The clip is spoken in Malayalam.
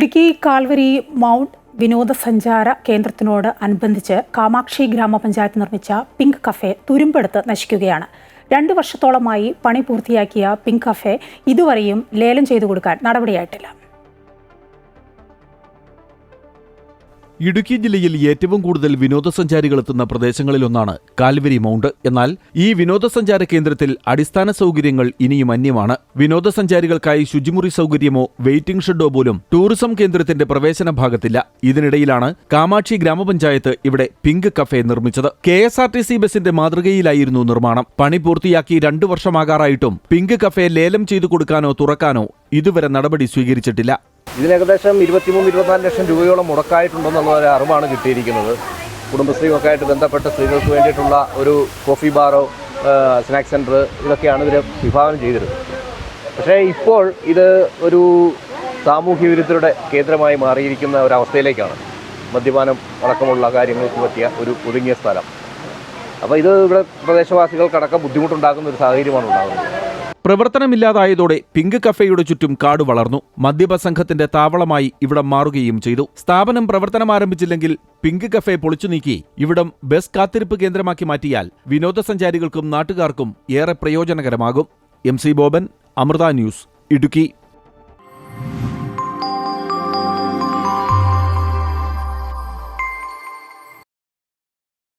ഇടുക്കി കാൽവരി മൗണ്ട് വിനോദസഞ്ചാര കേന്ദ്രത്തിനോട് അനുബന്ധിച്ച് കാമാക്ഷി ഗ്രാമപഞ്ചായത്ത് നിർമ്മിച്ച പിങ്ക് കഫേ തുരുമ്പെടുത്ത് നശിക്കുകയാണ്. രണ്ട് വർഷത്തോളമായി പണി പൂർത്തിയാക്കിയ പിങ്ക് കഫേ ഇതുവരെയും ലേലം ചെയ്തു കൊടുക്കാൻ നടപടിയായിട്ടില്ല. ഇടുക്കി ജില്ലയിൽ ഏറ്റവും കൂടുതൽ വിനോദസഞ്ചാരികൾ എത്തുന്ന പ്രദേശങ്ങളിലൊന്നാണ് കാൽവരി മൗണ്ട്. എന്നാൽ ഈ വിനോദസഞ്ചാര കേന്ദ്രത്തിൽ അടിസ്ഥാന സൗകര്യങ്ങൾ ഇനിയും അന്യമാണ്. വിനോദസഞ്ചാരികൾക്കായി ശുചിമുറി സൗകര്യമോ വെയിറ്റിംഗ് ഷെഡോ പോലും ടൂറിസം കേന്ദ്രത്തിന്റെ പ്രവേശന ഭാഗത്തില്ല. ഇതിനിടയിലാണ് കാമാക്ഷി ഗ്രാമപഞ്ചായത്ത് ഇവിടെ പിങ്ക് കഫേ നിർമ്മിച്ചത്. K S R T C ബസിന്റെ മാതൃകയിലായിരുന്നു നിർമ്മാണം. പണി പൂർത്തിയാക്കി രണ്ടു വർഷമാകാറായിട്ടും പിങ്ക് കഫേ ലേലം ചെയ്തു കൊടുക്കാനോ തുറക്കാനോ ഇതുവരെ നടപടി സ്വീകരിച്ചിട്ടില്ല. ഇതിന് ഏകദേശം ഇരുപത്തിമൂന്ന് ഇരുപത്തിനാല് ലക്ഷം രൂപയോളം മുടക്കായിട്ടുണ്ടെന്നുള്ള ഒരു അറിവാണ് കിട്ടിയിരിക്കുന്നത്. കുടുംബശ്രീയൊക്കെ ആയിട്ട് ബന്ധപ്പെട്ട സ്ത്രീകൾക്ക് വേണ്ടിയിട്ടുള്ള ഒരു കോഫി ബാറോ സ്നാക്സ് സെന്റർ ഇതൊക്കെയാണ് ഇവർ വിഭാവനം ചെയ്തിരുന്നത്. പക്ഷേ ഇപ്പോൾ ഇത് ഒരു സാമൂഹ്യ വിരുദ്ധരുടെ കേന്ദ്രമായി മാറിയിരിക്കുന്ന ഒരവസ്ഥയിലേക്കാണ്. മദ്യപാനം അടക്കമുള്ള കാര്യങ്ങൾക്ക് പറ്റിയ ഒരു ഒതുങ്ങിയ സ്ഥലം. അപ്പോൾ ഇത് ഇവിടെ പ്രദേശവാസികൾക്കടക്കം ബുദ്ധിമുട്ടുണ്ടാക്കുന്ന ഒരു സാഹചര്യമാണ് ഉണ്ടാകുന്നത്. പ്രവർത്തനമില്ലാതായതോടെ പിങ്ക് കഫേയുടെ ചുറ്റും കാട് വളർന്നു. മദ്യപ സംഘത്തിന്റെ താവളമായി ഇവിടം മാറുകയും ചെയ്തു. സ്ഥാപനം പ്രവർത്തനം ആരംഭിച്ചില്ലെങ്കിൽ പിങ്ക് കഫേ പൊളിച്ചു നീക്കി ഇവിടം ബസ് കാത്തിരിപ്പ് കേന്ദ്രമാക്കി മാറ്റിയാൽ വിനോദസഞ്ചാരികൾക്കും നാട്ടുകാർക്കും ഏറെ പ്രയോജനകരമാകും. M C Boban Amrita news Idukki.